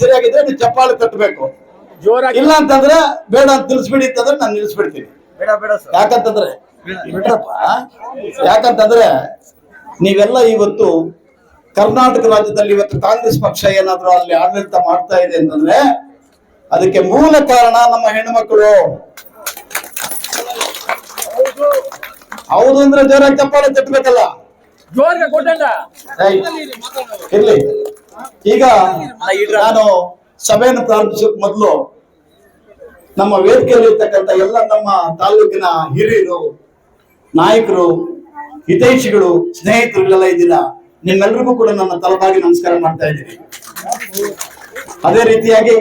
ಸರಿಯಾಗಿದ್ರೆ ನೀವು ಚಪ್ಪಾಳೆ ತಟ್ಟಬೇಕು. ಜೋರಾಗಿ ಇಲ್ಲ ಅಂತಂದ್ರೆ ಬೇಡ ಅಂತ ನಿಲ್ಸ್ಬಿಡಿ ಅಂತಂದ್ರೆ ನಾನು ನಿಲ್ಸ್ಬಿಡ್ತೀನಿ. ಬೇಡ ಬೇಡ ಸರ್. ಯಾಕಂತಂದ್ರೆ ಬಿಟ್ರಪ್ಪ ಯಾಕಂತಂದ್ರೆ ನೀವೆಲ್ಲ ಇವತ್ತು ಕರ್ನಾಟಕ ರಾಜ್ಯದಲ್ಲಿ ಇವತ್ತು ಕಾಂಗ್ರೆಸ್ ಪಕ್ಷ ಏನಾದ್ರೂ ಅಲ್ಲಿ ಆಡಳಿತ ಮಾಡ್ತಾ ಇದೆ ಅಂತಂದ್ರೆ ಅದಕ್ಕೆ ಮೂಲ ಕಾರಣ ನಮ್ಮ ಹೆಣ್ಮಕ್ಳು. ಹೌದು. ಅಂದ್ರೆ ಜೋರಾಗಿ ಚಪ್ಪಾಳೆ ತಟ್ಟಬೇಕಲ್ಲ. ಇರ್ಲಿ. ಈಗ ನಾನು ಸಭೆಯನ್ನು ಪ್ರಾರಂಭಿಸೋಕ್ ಮೊದಲು ನಮ್ಮ ವೇದಿಕೆಯಲ್ಲಿ ಇರ್ತಕ್ಕಂಥ ಎಲ್ಲ ನಮ್ಮ ತಾಲೂಕಿನ ಹಿರಿಯರು ನಾಯಕರು ಹಿತೈಷಿಗಳು ಸ್ನೇಹಿತರುಗಳೆಲ್ಲ ಇದ್ದೀರಾ ನಿಮ್ಮೆಲ್ಲರಿಗೂ ಕೂಡ ನನ್ನ ತಲಬಾಗಿ ನಮಸ್ಕಾರ ಮಾಡ್ತಾ ಇದ್ದೀನಿ. ಅದೇ ರೀತಿಯಾಗಿ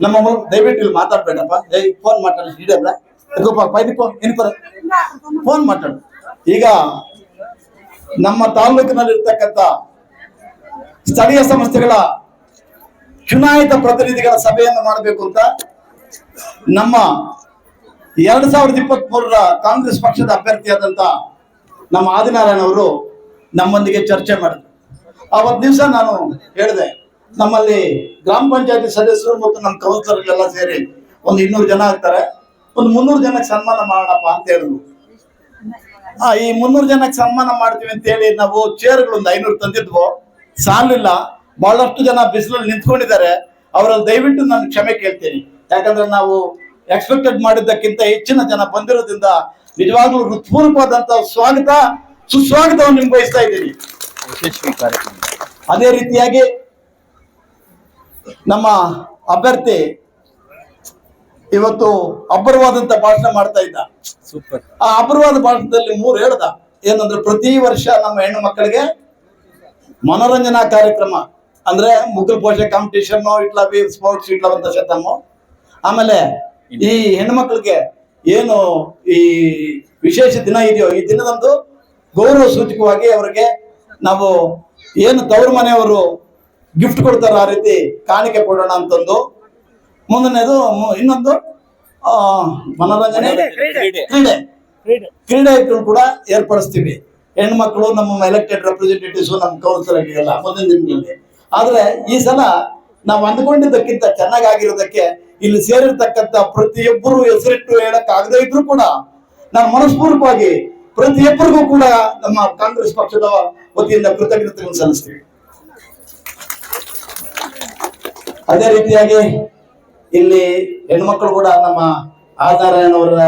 ನಮ್ಮ ದಯವಿಟ್ಟು ಇಲ್ಲಿ ಮಾತಾಡ್ಬೇಡಪ್ಪ. ದಯ ಫೋನ್ ಮಾತಾಡಿ ಫೋನ್ ಮಾತಾಡು ಈಗ ನಮ್ಮ ತಾಲೂಕಿನಲ್ಲಿರ್ತಕ್ಕಂಥ ಸ್ಥಳೀಯ ಸಂಸ್ಥೆಗಳ ಚುನಾಯಿತ ಪ್ರತಿನಿಧಿಗಳ ಸಭೆಯನ್ನು ಮಾಡಬೇಕು ಅಂತ ನಮ್ಮ ಎರಡ್ ಸಾವಿರದ ಇಪ್ಪತ್ತ್ ಮೂರರ ಕಾಂಗ್ರೆಸ್ ಪಕ್ಷದ ಅಭ್ಯರ್ಥಿಯಾದಂತ ನಮ್ಮ ಆದಿನಾರಾಯಣ ಅವರು ನಮ್ಮೊಂದಿಗೆ ಚರ್ಚೆ ಮಾಡಿದ್ರು. ಅವತ್ತು ದಿವಸ ನಾನು ಹೇಳಿದೆ, ನಮ್ಮಲ್ಲಿ ಗ್ರಾಮ ಪಂಚಾಯತಿ ಸದಸ್ಯರು ಮತ್ತು ನಮ್ಮ ಕೌನ್ಸಿಲರ್ಗಳೆಲ್ಲ ಸೇರಿ ಒಂದು ಇನ್ನೂರು ಜನ ಆಗ್ತಾರೆ ಒಂದು ಮುನ್ನೂರು ಜನಕ್ಕೆ ಸನ್ಮಾನ ಮಾಡೋಣಪ್ಪ ಅಂತ ಹೇಳಿದ್ರು. ಆ, ಈ ಮುನ್ನೂರು ಜನಕ್ಕೆ ಸನ್ಮಾನ ಮಾಡ್ತೀವಿ ಅಂತ ಹೇಳಿ ನಾವು ಚೇರ್ಗಳು ಒಂದು ಐನೂರು ತಂದಿದ್ವು. ಸಾಲಿಲ್ಲ ಬಹಳಷ್ಟು ಜನ ಬಿಸಿಲಲ್ಲಿ ನಿಂತ್ಕೊಂಡಿದ್ದಾರೆ. ಅವರಲ್ಲಿ ದಯವಿಟ್ಟು ನಾನು ಕ್ಷಮೆ ಕೇಳ್ತೀನಿ. ಯಾಕಂದ್ರೆ ನಾವು ಎಕ್ಸ್ಪೆಕ್ಟೆಡ್ ಮಾಡಿದ್ದಕ್ಕಿಂತ ಹೆಚ್ಚಿನ ಜನ ಬಂದಿರೋದ್ರಿಂದ ನಿಜವಾಗ್ಲೂ ಹೃತ್ಪೂರ್ವಕವಾದಂತಹ ಸ್ವಾಗತ ಸುಸ್ವಾಗತವನ್ನು ನಿಮ್ಗೆ ಬಯಸ್ತಾ ಇದ್ದೀನಿ. ಅದೇ ರೀತಿಯಾಗಿ ನಮ್ಮ ಅಭ್ಯರ್ಥಿ ಇವತ್ತು ಅಬ್ಬರವಾದಂತ ಭಾಷಣ ಮಾಡ್ತಾ ಇದ್ದ. ಸೂಪರ್. ಆ ಅಬ್ಬರವಾದ ಭಾಷಣದಲ್ಲಿ ಮೂರು ಹೇಳ್ದ. ಏನಂದ್ರೆ ಪ್ರತಿ ವರ್ಷ ನಮ್ಮ ಹೆಣ್ಣು ಮಕ್ಕಳಿಗೆ ಮನೋರಂಜನಾ ಕಾರ್ಯಕ್ರಮ. ಅಂದ್ರೆ ಮುಗ್ಗಲ್ ಪೋಷೆ ಕಾಂಪಿಟೇಷನ್ ಇಟ್ಲ ಬಿ ಸ್ಪೋರ್ಟ್ಸ್ ಇಟ್ಲ ಅಂತ ಶತಮು. ಆಮೇಲೆ ಈ ಹೆಣ್ಣು ಮಕ್ಕಳಿಗೆ ಏನು ಈ ವಿಶೇಷ ದಿನ ಇದೆಯೋ ಈ ದಿನದಂದು ಗೌರವ ಸೂಚಕವಾಗಿ ಅವರಿಗೆ ನಾವು ಏನು ತವರು ಮನೆಯವರು ಗಿಫ್ಟ್ ಕೊಡ್ತಾರೋ ಆ ರೀತಿ ಕಾಣಿಕೆ ಕೊಡೋಣ ಅಂತಂದು. ಮುಂದನೇದು ಇನ್ನೊಂದು ಮನೋರಂಜನೆ ಕ್ರೀಡೆ. ಕ್ರೀಡೆ. ಕ್ರೀಡೆಗಳು ಕೂಡ ಏರ್ಪಡಿಸ್ತೀವಿ. ಹೆಣ್ಮಕ್ಳು ನಮ್ಮ ಎಲೆಕ್ಟೆಡ್ ರೆಪ್ರೆಸೆಂಟೇಟಿವ್ಸ್ ನಮ್ಮ ಕೌನ್ಸಿಲರ್ಗೆಲ್ಲ ಮುಂದಿನ ದಿನಗಳಲ್ಲಿ. ಆದ್ರೆ ಈ ಸಲ ನಾವು ಅಂದ್ಕೊಂಡಿದ್ದಕ್ಕಿಂತ ಚೆನ್ನಾಗಾಗಿರೋದಕ್ಕೆ ಇಲ್ಲಿ ಸೇರಿರ್ತಕ್ಕಂಥ ಪ್ರತಿಯೊಬ್ಬರು ಹೆಸರಿಟ್ಟು ಹೇಳಕ್ ಆಗದೇ ಇದ್ರು ಕೂಡ ನಾನು ಮನಸ್ಪೂರ್ವಕವಾಗಿ ಪ್ರತಿಯೊಬ್ಬರಿಗೂ ಕೂಡ ನಮ್ಮ ಕಾಂಗ್ರೆಸ್ ಪಕ್ಷದ ವತಿಯಿಂದ ಕೃತಜ್ಞತೆಗಳನ್ನು ಸಲ್ಲಿಸ್ತೀವಿ. ಅದೇ ರೀತಿಯಾಗಿ ಇಲ್ಲಿ ಹೆಣ್ಮಕ್ಳು ಕೂಡ ನಮ್ಮ ಆಧಾರಾಯಣವರ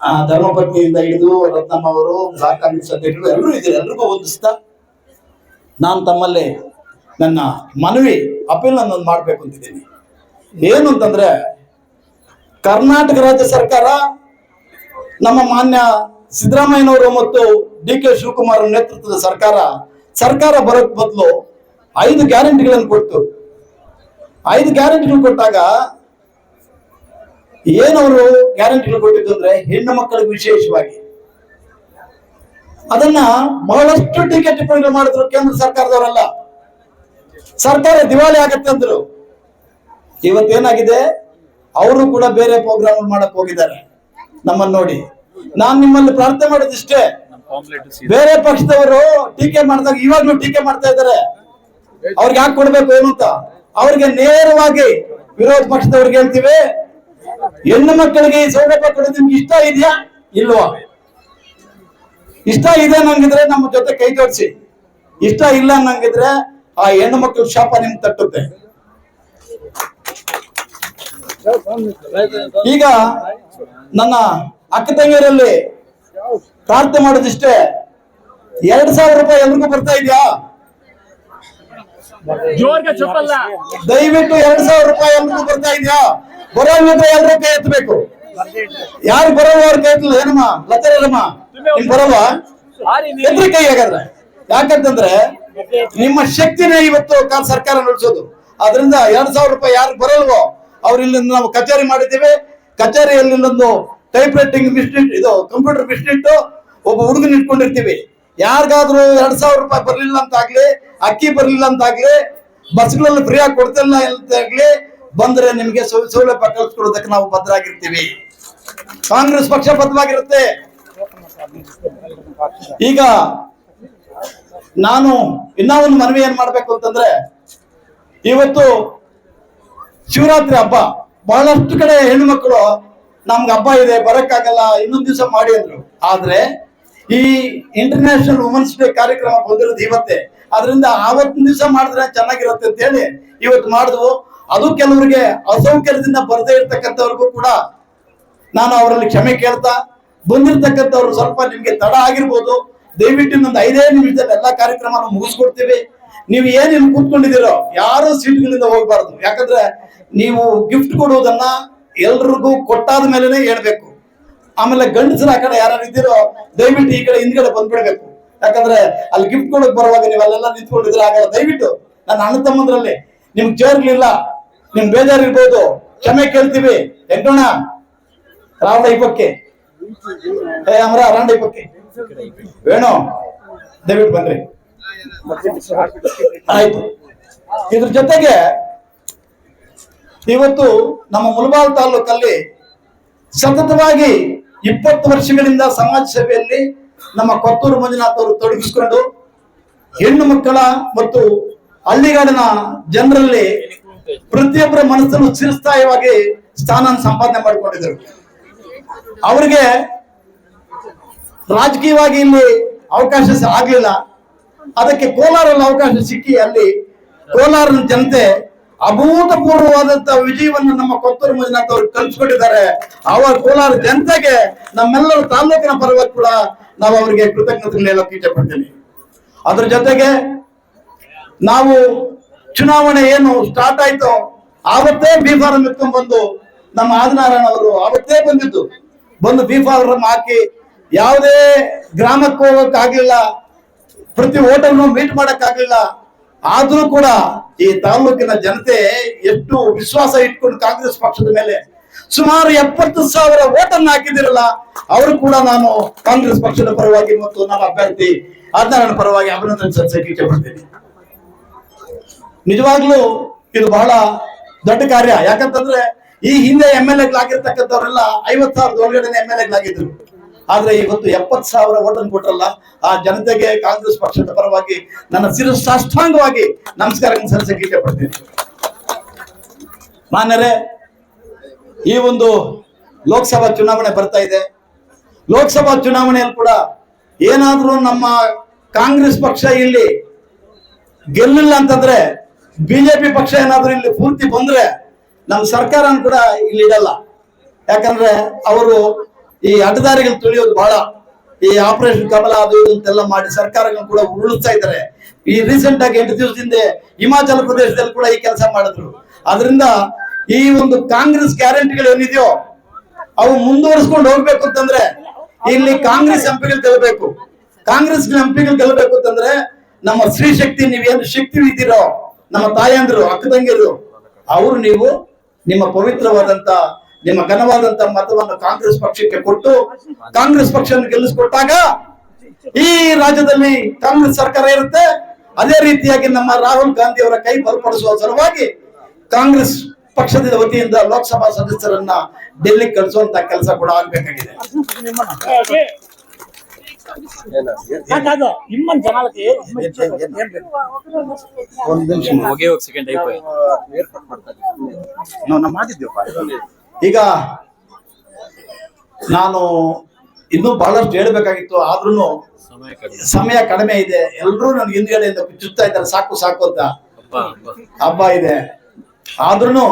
ಆ, ಧರ್ಮಪತ್ನಿಯಿಂದ ಹಿಡಿದು ರತ್ನಮ್ಮ ಅವರು ಬ್ಲಾಕ್ ಕಾಂಗ್ರೆಸ್ ಎಲ್ಲರೂ ಇದ್ದಾರೆ ಎಲ್ರಿಗೂ ವಂದಿಸ್ತಾ. ನಾನು ತಮ್ಮಲ್ಲಿ ನನ್ನ ಮನವಿ ಅಪೀಲ್ ನಾನು ಮಾಡ್ಬೇಕು ಅಂತಿದ್ದೀನಿ. ಏನು ಅಂತಂದ್ರೆ ಕರ್ನಾಟಕ ರಾಜ್ಯ ಸರ್ಕಾರ ನಮ್ಮ ಮಾನ್ಯ ಸಿದ್ದರಾಮಯ್ಯನವರು ಮತ್ತು ಡಿ ಕೆ ಶಿವಕುಮಾರ್ ನೇತೃತ್ವದ ಸರ್ಕಾರ ಸರ್ಕಾರ ಬರೋಕ್ ಬದಲು ಐದು ಗ್ಯಾರಂಟಿಗಳನ್ನು ಕೊಟ್ಟು ಐದು ಗ್ಯಾರಂಟಿಗಳು ಕೊಟ್ಟಾಗ ಏನವರು ಗ್ಯಾರಂಟಿಗಳು ಕೊಟ್ಟಿದ್ದು ಅಂದ್ರೆ ಹೆಣ್ಣು ಮಕ್ಕಳಿಗೆ ವಿಶೇಷವಾಗಿ. ಅದನ್ನ ಬಹಳಷ್ಟು ಟೀಕೆ ಟಿಪ್ಪಣಿಗಳು ಮಾಡಿದ್ರು ಕೇಂದ್ರ ಸರ್ಕಾರದವರಲ್ಲ. ಸರ್ಕಾರ ದಿವಾಳಿ ಆಗತ್ತೆ ಅಂದ್ರು. ಇವತ್ತೇನಾಗಿದೆ? ಅವರು ಕೂಡ ಬೇರೆ ಪ್ರೋಗ್ರಾಮ್ ಮಾಡಕ್ ಹೋಗಿದ್ದಾರೆ. ನಮ್ಮನ್ನ ನೋಡಿ. ನಾನು ನಿಮ್ಮಲ್ಲಿ ಪ್ರಾರ್ಥನೆ ಮಾಡೋದಿಷ್ಟೇ. ಬೇರೆ ಪಕ್ಷದವರು ಟೀಕೆ ಮಾಡಿದಾಗ ಇವಾಗ್ಲೂ ಟೀಕೆ ಮಾಡ್ತಾ ಇದ್ದಾರೆ. ಅವ್ರಿಗೆ ಯಾಕೆ ಕೊಡ್ಬೇಕು ಏನು ಅಂತ? ಅವ್ರಿಗೆ ನೇರವಾಗಿ ವಿರೋಧ ಪಕ್ಷದವ್ರಿಗೆ ಹೇಳ್ತೀವಿ. ಹೆಣ್ಣು ಮಕ್ಕಳಿಗೆ ಈ ಸೌಲಭ್ಯ ಕೊಡೋದು ನಿಮ್ಗೆ ಇಷ್ಟ ಇದೆಯಾ? ಇಲ್ವಾ? ಇಷ್ಟ ಇದೆ ಅನ್ನಂಗಿದ್ರೆ ನಮ್ಮ ಜೊತೆ ಕೈ ಜೋಡಿಸಿ. ಇಷ್ಟ ಇಲ್ಲ ಅನ್ನಂಗಿದ್ರೆ ಆ ಹೆಣ್ಣು ಮಕ್ಕಳ ಶಾಪ ನಿಮ್ಗೆ ತಟ್ಟುತ್ತೆ. ಈಗ ನನ್ನ ಅಕ್ಕ ತಂಗಿಯರಲ್ಲಿ ಪ್ರಾರ್ಥನೆ ಮಾಡೋದಿಷ್ಟೇ. ಎರಡ್ ಸಾವಿರ ರೂಪಾಯಿ ಎಲ್ರಿಗೂ ಬರ್ತಾ ಇದೆಯಾ? ದಯವಿಟ್ಟು ಎರಡ್ ಸಾವಿರ ರೂಪಾಯಿ ಎಲ್ರಿಗೂ ಬರ್ತಾ ಇದೆಯಾ? ಬರೋಂಗಿದ್ರೆ ಎಲ್ರ ಕೈ ಎತ್ತಬೇಕು? ಯಾರು ಬರೋಲ್ಲ ಅವ್ರ ಕೈ ಎತ್ತಲ್ಲ, ಏನಮ್ಮ? ಲತರಮ್ಮ ನಿಮ್ ನೀ- ಎದ್ರ ಕೈ ಹಾಗಾದ್ರೆ? ಯಾಕಂತಂದ್ರೆ ನಿಮ್ಮ ಶಕ್ತಿನೇ ಇವತ್ತು ಸರ್ಕಾರ ನಡೆಸೋದು. ಅದರಿಂದ ಎರಡ್ ಸಾವಿರ ರೂಪಾಯಿ ಯಾರು ಬರಲ್ವೋ ಅವ್ರ ಇಲ್ಲಿಂದ ನಾವು ಕಚೇರಿ ಮಾಡಿದ್ದೀವಿ. ಕಚೇರಿಯಲ್ಲಿ ಇಲ್ಲೊಂದು ಟೈಪ್ ರೈಟಿಂಗ್ ಮಿಸ್ಟಿಟ್ ಇದು ಕಂಪ್ಯೂಟರ್ ಮಿಸ್ಟಿಟ್ಟು ಒಬ್ಬ ಹುಡುಗನ ಇಟ್ಕೊಂಡಿರ್ತೀವಿ. ಯಾರಿಗಾದ್ರೂ ಎರಡ್ ಸಾವಿರ ರೂಪಾಯಿ ಬರ್ಲಿಲ್ಲ ಅಂತ ಆಗ್ಲಿ, ಅಕ್ಕಿ ಬರ್ಲಿಲ್ಲ ಅಂತ ಆಗ್ಲಿ, ಬಸ್ಗಳಲ್ಲಿ ಫ್ರೀ ಆಗಿ ಕೊಡ್ತಿಲ್ಲ ಅಂತ ಆಗ್ಲಿ ಬಂದ್ರೆ ನಿಮ್ಗೆ ಸೌಲಭ್ಯ ಕಲ್ಸ್ಕೊಡೋದಕ್ಕೆ ನಾವು ಬದ್ಧರಾಗಿರ್ತೀವಿ ಕಾಂಗ್ರೆಸ್ ಪಕ್ಷ ಬದ್ಧವಾಗಿರುತ್ತೆ ಈಗ ನಾನು ಇನ್ನ ಒಂದು ಮನವಿ ಏನ್ ಮಾಡ್ಬೇಕು ಅಂತಂದ್ರೆ, ಇವತ್ತು ಶಿವರಾತ್ರಿ ಹಬ್ಬ, ಬಹಳಷ್ಟು ಕಡೆ ಹೆಣ್ಮಕ್ಳು ನಮ್ಗೆ ಹಬ್ಬ ಇದೆ, ಬರಕ್ಕಾಗಲ್ಲ, ಇನ್ನೊಂದ್ ದಿವಸ ಮಾಡಿ ಅಂದ್ರು. ಆದ್ರೆ ಈ ಇಂಟರ್ನ್ಯಾಷನಲ್ ವುಮೆನ್ಸ್ ಡೇ ಕಾರ್ಯಕ್ರಮ ಬಂದಿರೋದು ಇವತ್ತೇ. ಅದರಿಂದ ಆವತ್ತಿನ ದಿವಸ ಮಾಡಿದ್ರೆ ಚೆನ್ನಾಗಿರುತ್ತೆ ಅಂತ ಹೇಳಿ ಇವತ್ತು ಮಾಡಿದ್ವು. ಅದು ಕೆಲವರಿಗೆ ಅಸೌಕರ್ಯದಿಂದ ಬರದೇ ಇರ್ತಕ್ಕಂಥವ್ರಿಗೂ ಕೂಡ ನಾನು ಅವರಲ್ಲಿ ಕ್ಷಮೆ ಕೇಳ್ತಾ, ಬಂದಿರತಕ್ಕಂಥವ್ರು ಸ್ವಲ್ಪ ನಿಮ್ಗೆ ತಡ ಆಗಿರ್ಬೋದು. ದಯವಿಟ್ಟು ಇನ್ನೊಂದು ಐದೇ ನಿಮಿಷದಲ್ಲಿ ಎಲ್ಲಾ ಕಾರ್ಯಕ್ರಮನ ಮುಗಿಸ್ಕೊಡ್ತೀವಿ. ನೀವು ಏನ್ ಇಲ್ಲಿ ಕೂತ್ಕೊಂಡಿದ್ದೀರೋ, ಯಾರು ಸೀಟ್ಗಳಿಂದ ಹೋಗ್ಬಾರ್ದು. ಯಾಕಂದ್ರೆ ನೀವು ಗಿಫ್ಟ್ ಕೊಡುವುದನ್ನ ಎಲ್ರಿಗೂ ಕೊಟ್ಟಾದ ಮೇಲೆನೆ ಹೇಳ್ಬೇಕು. ಆಮೇಲೆ ಗಂಡಸರ ಆ ಕಡೆ ಯಾರು ಇದ್ದೀರೋ, ದಯವಿಟ್ಟು ಈ ಕಡೆ ಹಿಂದ್ಗಡೆ ಬಂದ್ಬಿಡ್ಬೇಕು. ಯಾಕಂದ್ರೆ ಅಲ್ಲಿ ಗಿಫ್ಟ್ ಕೊಡಕ್ ಬರುವಾಗ ನೀವು ಅಲ್ಲೆಲ್ಲ ನಿಂತ್ಕೊಂಡಿದ್ರೆ ಆಗಲ್ಲ ದಯವಿಟ್ಟು ನನ್ನ ಅಣ್ಣ ತಮ್ಮಂದ್ರಲ್ಲಿ ನಿಮ್ಗೆ ಚೇರ್ಗಳಿಲ್ಲ ನಿಮ್ ಬೇಜಾರಿರ್ಬೋದು ಕ್ಷಮೆ ಕೇಳ್ತೀವಿ. ಹೆಗ್ಗೋಣ ರಾವಣ ಇಪ್ಪಕ್ಕೆ. ಅಮರ, ರಾಂಡ ಇಪ್ಪಕ್ಕೆ. ವೇಣು, ದಯವಿಟ್ಟು ಬನ್ರಿ. ಆಯ್ತು. ಇದ್ರ ಜೊತೆಗೆ ಇವತ್ತು ನಮ್ಮ ಮುಲ್ಬಾಲ್ ತಾಲೂಕಲ್ಲಿ ಸತತವಾಗಿ ಇಪ್ಪತ್ತು ವರ್ಷಗಳಿಂದ ಸಮಾಜ ಸೇವೆಯಲ್ಲಿ ನಮ್ಮ ಕೊತ್ತೂರು ಮಂಜುನಾಥ್ ಅವರು ತೊಡಗಿಸಿಕೊಂಡು ಹೆಣ್ಣು ಮಕ್ಕಳ ಮತ್ತು ಹಳ್ಳಿಗಾಡಿನ ಜನರಲ್ಲಿ ಪ್ರತಿಯೊಬ್ಬರ ಮನಸ್ಸನ್ನು ಚಿರಸ್ಥಾಯವಾಗಿ ಸ್ಥಾನ ಸಂಪಾದನೆ ಮಾಡಿಕೊಂಡಿದ್ದರು. ಅವರಿಗೆ ರಾಜಕೀಯವಾಗಿ ಇಲ್ಲಿ ಅವಕಾಶ ಆಗ್ಲಿಲ್ಲ. ಅದಕ್ಕೆ ಕೋಲಾರಲ್ಲಿ ಅವಕಾಶ ಸಿಕ್ಕಿ ಅಲ್ಲಿ ಕೋಲಾರದ ಜನತೆ ಅಭೂತಪೂರ್ವವಾದಂತಹ ವಿಜಯವನ್ನು ನಮ್ಮ ಕೊತ್ತೂರು ಮಂಜುನಾಥ್ ಅವರು ಕಲ್ಪಿಸ್ಕೊಂಡಿದ್ದಾರೆ. ಅವರ ಕೋಲಾರ ಜನತೆಗೆ ನಮ್ಮೆಲ್ಲರ ತಾಲೂಕಿನ ಪರವಾಗಿ ಕೂಡ ನಾವು ಅವರಿಗೆ ಕೃತಜ್ಞತೆ ಹೇಳೋಕೆ ಇಷ್ಟಪಡ್ತೀನಿ. ಅದ್ರ ಜೊತೆಗೆ ನಾವು ಚುನಾವಣೆ ಏನು ಸ್ಟಾರ್ಟ್ ಆಯ್ತೋ, ಆವತ್ತೇ ಬಿ ಫಾರಂ ಎತ್ಕೊಂಡ್ ಬಂದು ನಮ್ಮ ಆದಿನಾರಾಯಣ ಅವರು ಆವತ್ತೇ ಬಂದಿದ್ದು. ಬಂದು ಬಿ ಫಾರಂ ಹಾಕಿ ಯಾವುದೇ ಗ್ರಾಮಕ್ಕೆ ಹೋಗಕ್ ಆಗ್ಲಿಲ್ಲ ಪ್ರತಿ ಹೋಟೆಲ್ನು ಮೀಟ್ ಮಾಡಕ್ ಆಗ್ಲಿಲ್ಲ ಆದ್ರೂ ಕೂಡ ಈ ತಾಲೂಕಿನ ಜನತೆ ಎಷ್ಟು ವಿಶ್ವಾಸ ಇಟ್ಕೊಂಡು ಕಾಂಗ್ರೆಸ್ ಪಕ್ಷದ ಮೇಲೆ ಸುಮಾರು ಎಪ್ಪತ್ತು ಸಾವಿರ ಓಟನ್ನು ಹಾಕಿದಿರಲ್ಲ ಅವರು ಕೂಡ ನಾನು ಕಾಂಗ್ರೆಸ್ ಪಕ್ಷದ ಪರವಾಗಿ ಮತ್ತು ನಮ್ಮ ಅಭ್ಯರ್ಥಿ ಆದಿನಾರಾಯಣ ಪರವಾಗಿ ಅಭಿನಂದನೆ ಸಲ್ಲಿಸಕ್ಕೆ ಇಷ್ಟಪಡ್ತೀನಿ ನಿಜವಾಗ್ಲೂ ಇದು ಬಹಳ ದೊಡ್ಡ ಕಾರ್ಯ. ಯಾಕಂತಂದ್ರೆ ಈ ಹಿಂದೆ ಎಂ ಎಲ್ ಎಗಳಾಗಿರ್ತಕ್ಕಂಥವ್ರೆಲ್ಲ ಐವತ್ ಸಾವಿರದ ಒಳಗಡೆ ಎಂ ಎಲ್ ಆಗಿದ್ರು ಆದ್ರೆ ಇವತ್ತು ಎಪ್ಪತ್ ಸಾವಿರ ಓಟನ್ನು ಕೊಟ್ರಲ್ಲ, ಆ ಜನತೆಗೆ ಕಾಂಗ್ರೆಸ್ ಪಕ್ಷದ ಪರವಾಗಿ ನನ್ನ ಸಿರು ಸಾಷ್ಟಾಂಗವಾಗಿ ನಮಸ್ಕಾರ ಸಲ್ಲಿಸಕ್ಕೆ ಇಷ್ಟಪಡ್ತೀನಿ. ಮಾನ್ಯರೇ, ಈ ಒಂದು ಲೋಕಸಭಾ ಚುನಾವಣೆ ಬರ್ತಾ ಇದೆ. ಲೋಕಸಭಾ ಚುನಾವಣೆಯಲ್ಲಿ ಕೂಡ ಏನಾದರೂ ನಮ್ಮ ಕಾಂಗ್ರೆಸ್ ಪಕ್ಷ ಇಲ್ಲಿ ಗೆಲ್ಲಿಲ್ಲ ಅಂತಂದ್ರೆ ಬಿಜೆಪಿ ಪಕ್ಷ ಏನಾದ್ರೂ ಇಲ್ಲಿ ಪೂರ್ತಿ ಬಂದ್ರೆ ನಮ್ಮ ಸರ್ಕಾರ ಕೂಡ ಇಲ್ಲಿ ಇಡಲ್ಲ. ಯಾಕಂದ್ರೆ ಅವರು ಈ ಅಡ್ಡದಾರಿಗಳು ತುಳಿಯೋದು ಬಹಳ ಈ ಆಪರೇಷನ್ ಕಮಲ ಅದು ಇದು ಮಾಡಿ ಸರ್ಕಾರಗಳನ್ನು ಕೂಡ ಉರುಳಿಸ್ತಾ ಇದ್ದಾರೆ. ಈ ರೀಸೆಂಟ್ ಆಗಿ ಎಂಟು ಹಿಂದೆ ಹಿಮಾಚಲ ಪ್ರದೇಶದಲ್ಲಿ ಕೂಡ ಈ ಕೆಲಸ ಮಾಡಿದ್ರು. ಅದರಿಂದ ಈ ಒಂದು ಕಾಂಗ್ರೆಸ್ ಗ್ಯಾರಂಟಿಗಳು ಏನಿದೆಯೋ ಅವು ಮುಂದುವರಿಸ್ಕೊಂಡು ಹೋಗ್ಬೇಕು ಅಂತಂದ್ರೆ ಇಲ್ಲಿ ಕಾಂಗ್ರೆಸ್ ಎಂಪಿಗಳು ಗೆಲ್ಲಬೇಕು. ಕಾಂಗ್ರೆಸ್ ಎಂಪಿಗಳು ಗೆಲ್ಲಬೇಕು ಅಂತಂದ್ರೆ ನಮ್ಮ ಸ್ತ್ರೀ ಶಕ್ತಿ, ನೀವೇನು ಶಕ್ತಿ ಇದ್ದೀರೋ ನಮ್ಮ ತಾಯಂದಿರು, ಅಕ್ಕ ತಂಗಿಯರು, ಅವರು ನೀವು ನಿಮ್ಮ ಪವಿತ್ರವಾದಂತ, ನಿಮ್ಮ ಘನವಾದಂತ ಮತವನ್ನು ಕಾಂಗ್ರೆಸ್ ಪಕ್ಷಕ್ಕೆ ಕೊಟ್ಟು, ಕಾಂಗ್ರೆಸ್ ಪಕ್ಷವನ್ನು ಗೆಲ್ಲಿಸಿಕೊಟ್ಟಾಗ ಈ ರಾಜ್ಯದಲ್ಲಿ ಕಾಂಗ್ರೆಸ್ ಸರ್ಕಾರ ಇರುತ್ತೆ. ಅದೇ ರೀತಿಯಾಗಿ ನಮ್ಮ ರಾಹುಲ್ ಗಾಂಧಿ ಅವರ ಕೈ ಬಲಪಡಿಸುವ ಸಲುವಾಗಿ ಕಾಂಗ್ರೆಸ್ ಪಕ್ಷದ ವತಿಯಿಂದ ಲೋಕಸಭಾ ಸದಸ್ಯರನ್ನ ಡೆಲ್ಲಿ ಕಳಿಸುವಂತ ಕೆಲಸ ಕೂಡ ಆಗ್ಬೇಕಾಗಿದೆ. కాదు ఇమ్మని జనాలకి ಒಂದು ನಿಮಿಷ ಹೋಗಿ ಹೋಗಿ ಸೆಕೆಂಡ್ అయిపోయి ನಾವು ನಾವು ಮಾಡಿದ್ದೇವೆ ಈಗ ನಾನು ಇನ್ನೂ ಬಹಳಷ್ಟು ಹೇಳ್ಬೇಕಾಗಿತ್ತು ಆದ್ರೂ ಸಮಯ ಕಡಿಮೆ ಸಮಯ ಕಡಿಮೆ ಇದೆ ಎಲ್ಲರೂ ನನ್ಗೆ ಹಿಂದ್ಗಡೆಯಿಂದ ಚುತ್ತಾ ಇದ್ದಾರೆ ಸಾಕು ಸಾಕು ಅಂತ ಹಬ್ಬ ಹಬ್ಬ ಹಬ್ಬ ಇದೆ ಆದ್ರೂ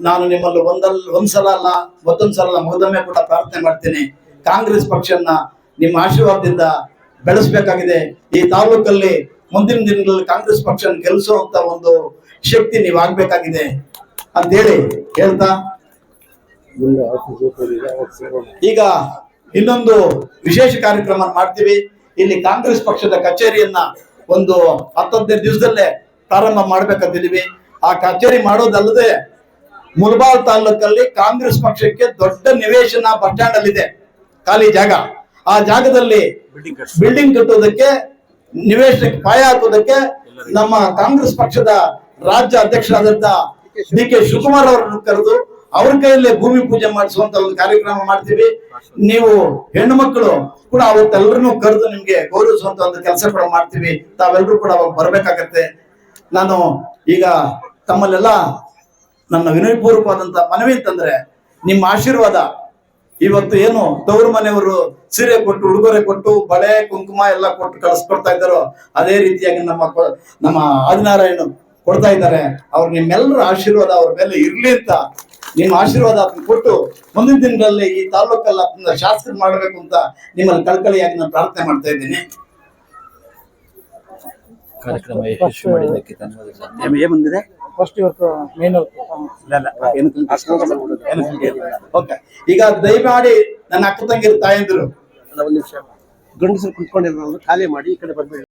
ನಾನು ನಿಮ್ಮಲ್ಲಿ ಒಂದಲ್ ಒಂದ್ಸಲ ಅಲ್ಲ ಮತ್ತೊಂದ್ ಸಲ ಅಲ್ಲ ಮೊದಲನೇ ಕೂಡ ಪ್ರಾರ್ಥನೆ ಮಾಡ್ತೀನಿ ಕಾಂಗ್ರೆಸ್ ಪಕ್ಷನ ನಿಮ್ಮ ಆಶೀರ್ವಾದದಿಂದ ಬೆಳೆಸಬೇಕಾಗಿದೆ. ಈ ತಾಲೂಕಲ್ಲಿ ಮುಂದಿನ ದಿನಗಳಲ್ಲಿ ಕಾಂಗ್ರೆಸ್ ಪಕ್ಷ ಗೆಲ್ಲಿಸುವಂತ ಒಂದು ಶಕ್ತಿ ನೀವು ಆಗ್ಬೇಕಾಗಿದೆ ಅಂತ ಹೇಳಿ ಹೇಳ್ತಾ. ಈಗ ಇನ್ನೊಂದು ವಿಶೇಷ ಕಾರ್ಯಕ್ರಮ ಮಾಡ್ತೀವಿ. ಇಲ್ಲಿ ಕಾಂಗ್ರೆಸ್ ಪಕ್ಷದ ಕಚೇರಿಯನ್ನ ಒಂದು ಹತ್ತೊಂದನೇ ದಿವಸದಲ್ಲೇ ಪ್ರಾರಂಭ ಮಾಡ್ಬೇಕಂತಿದೀವಿ ಆ ಕಚೇರಿ ಮಾಡೋದಲ್ಲದೆ ಮುಲ್ಬಾಲ್ ತಾಲೂಕಲ್ಲಿ ಕಾಂಗ್ರೆಸ್ ಪಕ್ಷಕ್ಕೆ ದೊಡ್ಡ ನಿವೇಶನ ಬಸ್ ಸ್ಟ್ಯಾಂಡ್ ಅಲ್ಲಿ ಇದೆ ಖಾಲಿ ಜಾಗ. ಆ ಜಾಗದಲ್ಲಿ ಬಿಲ್ಡಿಂಗ್ ಕಟ್ಟೋದಕ್ಕೆ ನಿವೇಶನಕ್ಕೆ ಪಾಯ ಹಾಕೋದಕ್ಕೆ ನಮ್ಮ ಕಾಂಗ್ರೆಸ್ ಪಕ್ಷದ ರಾಜ್ಯ ಅಧ್ಯಕ್ಷರಾದಂತ ಡಿ ಕೆ ಶಿವಕುಮಾರ್ ಅವರನ್ನು ಕರೆದು ಅವ್ರ ಕೈಯಲ್ಲೇ ಭೂಮಿ ಪೂಜೆ ಮಾಡಿಸುವಂತ ಒಂದು ಕಾರ್ಯಕ್ರಮ ಮಾಡ್ತೀವಿ. ನೀವು ಹೆಣ್ಣು ಮಕ್ಕಳು ಕೂಡ ಅವತ್ತೆಲ್ಲರನ್ನು ಕರೆದು ನಿಮ್ಗೆ ಗೌರವಿಸುವಂತ ಒಂದು ಕೆಲಸ ಕೂಡ ಮಾಡ್ತೀವಿ. ತಾವೆಲ್ಲರೂ ಕೂಡ ಅವಾಗ ಬರ್ಬೇಕಾಗತ್ತೆ. ನಾನು ಈಗ ತಮ್ಮಲ್ಲೆಲ್ಲ ನನ್ನ ವಿನಯಪೂರ್ವಕವಾದಂತ ಮನವಿ ಅಂತಂದ್ರೆ ನಿಮ್ಮ ಆಶೀರ್ವಾದ ಇವತ್ತು ಏನು ತವರು ಮನೆಯವರು ಸೀರೆ ಕೊಟ್ಟು, ಉಡುಗೊರೆ ಕೊಟ್ಟು, ಬಳೆ, ಕುಂಕುಮ ಎಲ್ಲ ಕೊಟ್ಟು ಕಳಿಸ್ಕೊಡ್ತಾ ಇದ್ದಾರೋ, ಅದೇ ರೀತಿಯಾಗಿ ನಮ್ಮ ನಮ್ಮ ಆದಿನಾರಾಯಣ ಕೊಡ್ತಾ ಇದ್ದಾರೆ. ಅವ್ರು ನಿಮ್ಮೆಲ್ಲರ ಆಶೀರ್ವಾದ ಅವ್ರ ಮೇಲೆ ಇರ್ಲಿ ಅಂತ ನಿಮ್ಮ ಆಶೀರ್ವಾದ ಕೊಟ್ಟು ಮುಂದಿನ ದಿನಗಳಲ್ಲಿ ಈ ತಾಲೂಕಲ್ಲಿ ಶಾಸ್ತ್ರ ಮಾಡಬೇಕು ಅಂತ ನಿಮ್ಮಲ್ಲಿ ಕಳ್ಕಳಿಯಾಗಿ ನಾನು ಪ್ರಾರ್ಥನೆ ಮಾಡ್ತಾ ಇದ್ದೀನಿ. ಕಾರ್ಯಕ್ರಮ ಯಶಸ್ವಿ ಧನ್ಯವಾದಗಳು. ಬಂದಿದೆ ಫಸ್ಟ್ ಇವತ್ತು ಮೇನ್ ಓಕೆ ಈಗ ದಯಮಾಡಿ ನನ್ನ ಅಕ್ಕ ತಂಗಿರು ತಾಯಂದಿರು. ಒಂದ್ ನಿಮಿಷ. ಗಂಡಸರು ಕುತ್ಕೊಂಡಿರೋ ಖಾಲಿ ಮಾಡಿ ಈ ಕಡೆ ಬರ್ಬೇಡಿ